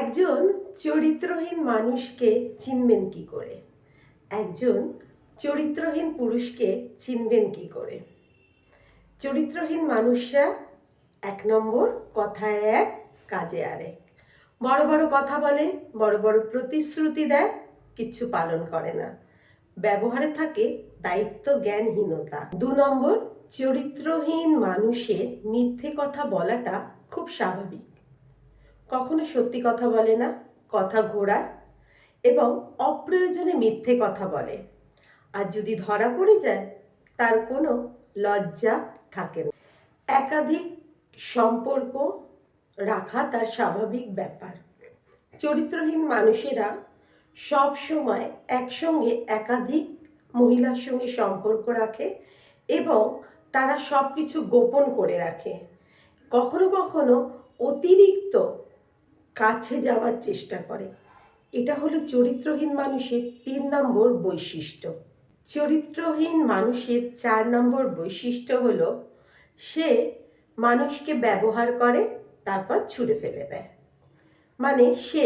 একজন চরিত্রহীন মানুষকে চিনবেন কি করে? একজন চরিত্রহীন পুরুষকে চিনবেন কি করে? চরিত্রহীন মানুষরা এক নম্বর, কথায় এক, কাজে আরেক। বড় বড় কথা বলে, বড় বড় প্রতিশ্রুতি দেয় কিচ্ছু পালন করে না। ব্যবহারে থাকে দায়িত্ব জ্ঞানহীনতা দু নম্বর, চরিত্রহীন মানুষের মিথ্যে কথা বলাটা খুব স্বাভাবিক। কখনো সত্যি কথা বলে না, কথা ঘোরায় এবং অপ্রয়োজনে মিথ্যে কথা বলে। আর যদি ধরা পড়ে যায়, তার কোনো লজ্জা থাকে না। একাধিক সম্পর্ক রাখা তার স্বাভাবিক ব্যাপার। চরিত্রহীন মানুষেরা সব সময় একসঙ্গে একাধিক মহিলার সঙ্গে সম্পর্ক রাখে এবং তারা সব কিছু গোপন করে রাখে। কখনো কখনো অতিরিক্ত কাছে যাওয়ার চেষ্টা করে। এটা হলো চরিত্রহীন মানুষের তিন নম্বর বৈশিষ্ট্য। চরিত্রহীন মানুষের চার নম্বর বৈশিষ্ট্য হলো, সে মানুষকে ব্যবহার করে, তারপর ছুঁড়ে ফেলে দেয়। মানে সে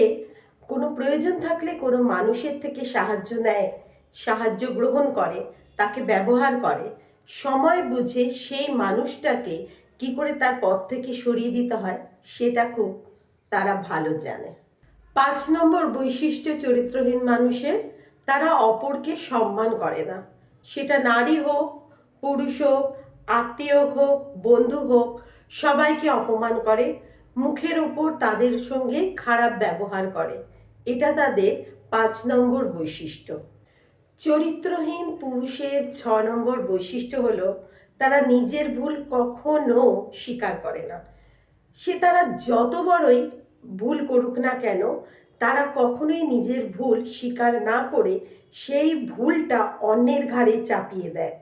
কোনো প্রয়োজন থাকলে কোনো মানুষের থেকে সাহায্য নেয়, সাহায্য গ্রহণ করে, তাকে ব্যবহার করে। সময় বুঝে সেই মানুষটাকে কি করে তার পথ থেকে সরিয়ে দিতে হয়, সেটা খুব তারা ভালো জানে। পাঁচ নম্বর বৈশিষ্ট্য চরিত্রহীন মানুষের, তারা অপরকে সম্মান করে না। সেটা নারী হোক, পুরুষ হোক, আত্মীয় হোক, বন্ধু হোক, সবাইকে অপমান করে, মুখের ওপর তাদের সঙ্গে খারাপ ব্যবহার করে। এটা তাদের পাঁচ নম্বর বৈশিষ্ট্য। চরিত্রহীন পুরুষের ছ নম্বর বৈশিষ্ট্য হলো, তারা নিজের ভুল কখনো স্বীকার করে না। সে তারা যত বড়ই ভুল করুক না কেন, তারা কখনোই নিজের ভুল স্বীকার না করে সেই ভুলটা অন্যের ঘাড়ে চাপিয়ে দেয়।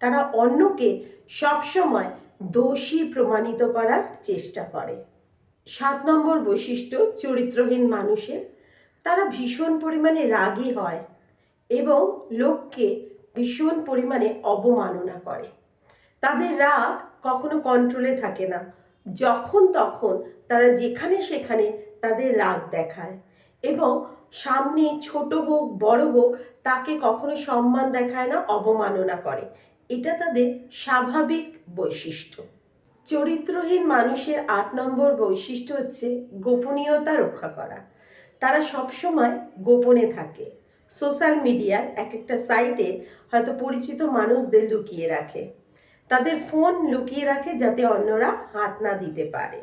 তারা অন্যকে সবসময় দোষী প্রমাণিত করার চেষ্টা করে। সাত নম্বর বৈশিষ্ট্য, চরিত্রহীন মানুষের। তারা ভীষণ পরিমাণে রাগী হয় এবং লোককে ভীষণ পরিমাণে অবমাননা করে। তাদের রাগ কখনো কন্ট্রোলে থাকে না। যখন তখন তারা যেখানে সেখানে তাদের রাগ দেখায় এবং সামনে ছোট হোক, বড় হোক, তাকে কখনো সম্মান দেখায় না, অবমাননা করে। এটা তাদের স্বাভাবিক বৈশিষ্ট্য। চরিত্রহীন মানুষের আট নম্বর বৈশিষ্ট্য হচ্ছে গোপনীয়তা রক্ষা করা। তারা সবসময় গোপনে থাকে। সোশ্যাল মিডিয়ার এক একটা সাইটে হয়তো পরিচিত মানুষদের লুকিয়ে রাখে। তাদের ফোন লুকিয়ে রাখে যাতে অন্যরা হাত না দিতে পারে।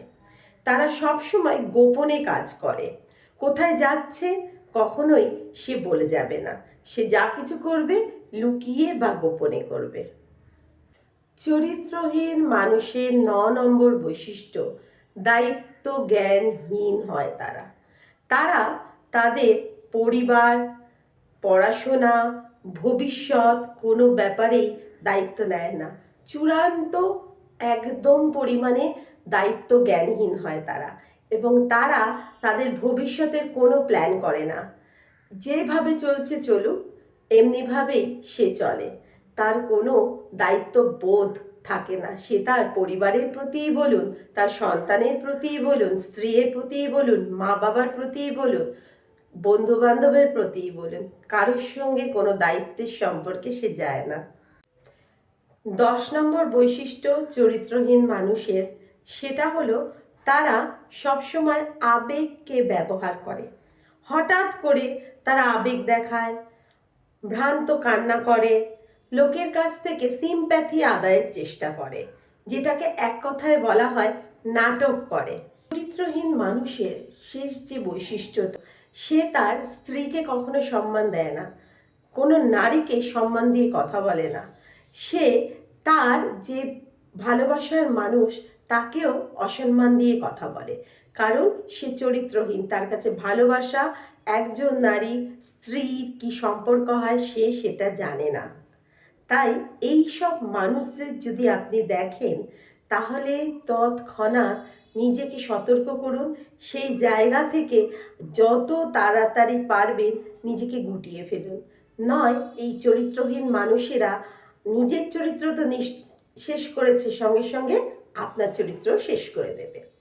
তারা সবসময় গোপনে কাজ করে। কোথায় যাচ্ছে কখনোই সে বলে যাবে না। সে যা কিছু করবে লুকিয়ে বা গোপনে করবে। চরিত্রহীন মানুষের ন নম্বর বৈশিষ্ট্য, দায়িত্ব জ্ঞানহীন হয় তারা। তারা তাদের পরিবার, পড়াশোনা, ভবিষ্যৎ কোনো ব্যাপারেই দায়িত্ব নেয় না। চূড়ান্ত একদম পরিমাণে দায়িত্ব জ্ঞানহীন হয় তারা এবং তারা তাদের ভবিষ্যতের কোনো প্ল্যান করে না। যেভাবে চলছে চলুক, এমনিভাবেই সে চলে। তার কোনো দায়িত্ব বোধ থাকে না। সে তার পরিবারের প্রতিই বলুন, তার সন্তানের প্রতিই বলুন, স্ত্রীর প্রতিই বলুন মা বাবার প্রতিই বলুন বন্ধু বান্ধবের প্রতিই বলুন, কারোর সঙ্গে কোনো দায়িত্বের সম্পর্কে সে যায় না। দশ নম্বর বৈশিষ্ট্য, চরিত্রহীন মানুষের সেটা হলো তারা সবসময় আবেগকে ব্যবহার করে। হঠাৎ করে তারা আবেগ দেখায়, ভ্রান্ত কান্না করে, লোকের কাছ থেকে সিম্প্যাথি আদায়ের চেষ্টা করে, যেটাকে এক কথায় বলা হয় নাটক করে। চরিত্রহীন মানুষের শেষ যে বৈশিষ্ট্য, সে তার স্ত্রীকে কখনো সম্মান দেয় না, কোনো নারীকে সম্মান দিয়ে কথা বলে না। সে তার যে ভালোবাসার মানুষ তাকেও অসম্মান দিয়ে কথা বলে। কারণ সে চরিত্রহীন, তার কাছে ভালোবাসা, একজন নারী, স্ত্রীর কি সম্পর্ক হয় সে সেটা জানে না। তাই এই সব মানুষদের যদি আপনি দেখেন, তাহলে তৎক্ষণাৎ নিজেকে সতর্ক করুন। সেই জায়গা থেকে যত তাড়াতাড়ি পারবেন নিজেকে গুটিয়ে ফেলুন। নয়, এই চরিত্রহীন মানুষেরা নিজের চরিত্র তো শেষ করেছে সঙ্গে সঙ্গে আপনার চরিত্র শেষ করে দেবে।